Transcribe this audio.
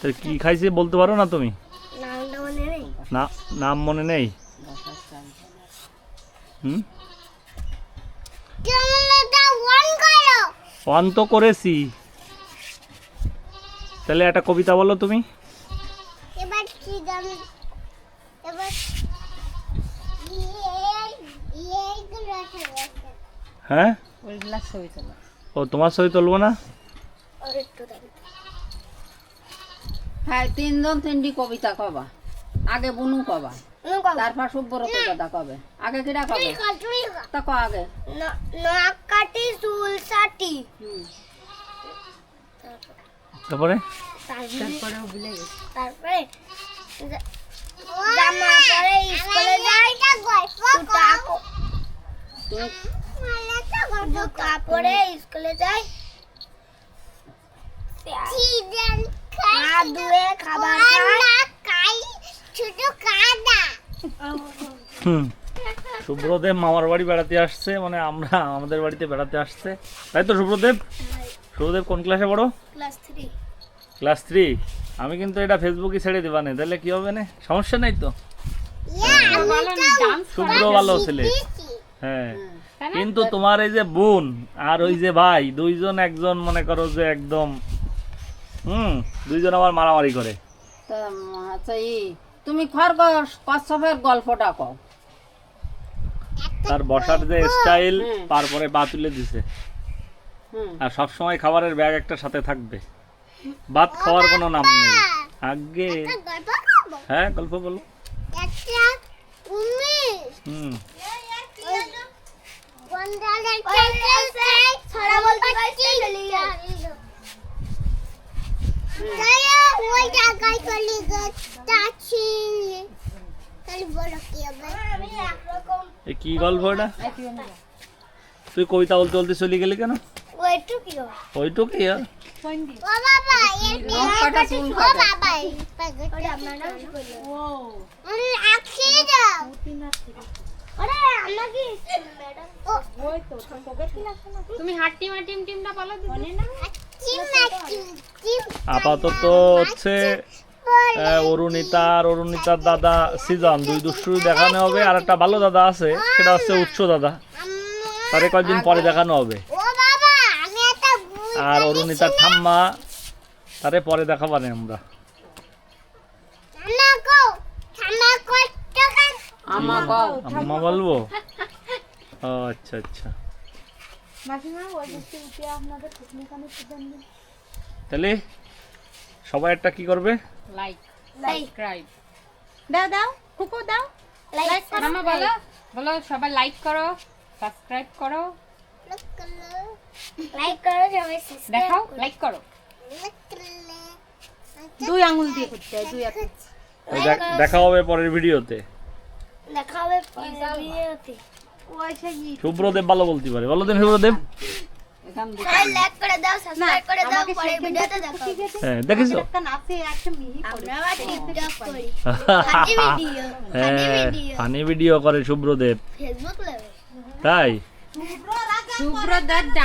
তো কি খাইছে বলতে পারো না তুমি? নামটা মনে নেই না নাম মনে নেই? হুম? ক্যামেরাটা অন তো করেছি। তাহলে একটা কবিতা বলো তুমি। এবার কি এবারগুলো আছে হ্যাঁ ও তোমার ছবি তুলবো না? হ্যাঁ তিনজন তিনটি কবিতা কবা। আগে বুনু কবা। তারপর সুব্রত দাদা কবে। আগে কিরা কবে? তা ক আগে। নাক কাটি চুল সাটি তারপরে? তারপরেও ভুলে গেছি। তারপরে জামা পরে স্কুলে যাই। জুতা জুতা পরে স্কুলে যাই। হাত ধুয়ে খাবার খাই। ছোট কাদা। হুম। শুভ্রদেব মামার বাড়ি বেড়াতে আসছে মানে আমরা আমাদের বাড়িতে বেড়াতে আসছে। তাই তো শুভ্রদেব শুভ্রদেব কোন ক্লাসে পড়ো? ক্লাস থ্রি ক্লাস থ্রি আমি কিন্তু এটা ফেসবুকে ছেড়ে দেবা না তাহলে কি হবে না? সমস্যা নাই তো? শুভ্র ভালো ছেলে। হ্যাঁ। কিন্তু তোমার এই যে বোন আর ওই যে ভাই দুইজন একজন মনে করো যে একদম হুম দুইজন আবার মারামারি করে। তা আচ্ছা ই তুমি খরগোশ কচ্ছপের গল্পটা কও। তার বসার যে স্টাইল তারপরে পা তুলে দিছে। আর সব সময় খাবারের ব্যাগ একটা সাথে থাকবে। ভাত খাওয়ার কোনো নাম নেই। আগে হ্যাঁ গল্প বলো একটা উনিশ হুম ছড়া বলতে পারছি ওই জায়গায় চলে যাচ্ছি কি হবে আমি একরকম এ কি গল্প এটা তুই কবিতা বলতে বলতে চলে গেলি কেন? তুমি হাট্টি মাটিম টিমটা বলো আপাতত হচ্ছে আহ, অরুণিতা আর অরুণিতার দাদা সিজন দুই দুষ্টুরি দেখানো হবে। আর একটা ভালো দাদা আছে সেটা হচ্ছে উৎস দাদা। তারে কয়েকদিন পরে দেখানো হবে? ও বাবা আমি একটা ভুল আর অরুণিতার ঠাম্মা তারে পরে দেখা দেখাবানে আমরা। আম্মা বলব? ও আচ্ছা আচ্ছা। তাহলে সবাই একটা কি করবে? লাইক সাবস্ক্রাইব দাও দাও কুকু দাও। লাইক মামা বলো বলো সবাই লাইক করো সাবস্ক্রাইব করো। লাইক করো সবাই দেখাও লাইক করো। দুই আঙ্গুল দিয়ে করতে হয় দুই ওই দেখ- হবে পরের ভিডিওতে। দেখা হবে পরের ভিডিওতে। শুভ্রদেব ভালো বলতে পারে। বলো দিন শুভ্রদেব লাইক করে দাও সাবস্ক্রাইব করে দাও পরের ভিডিওতে দেখা হবে হ্যাঁ দেখেছ আমরা টিকটক করি। ফানি ভিডিও ফানি হ্যাঁ ভিডিও ফানি ভিডিও করে শুভ্রদেব ফেসবুক লেভেল তাই? শুভ্রদার ডান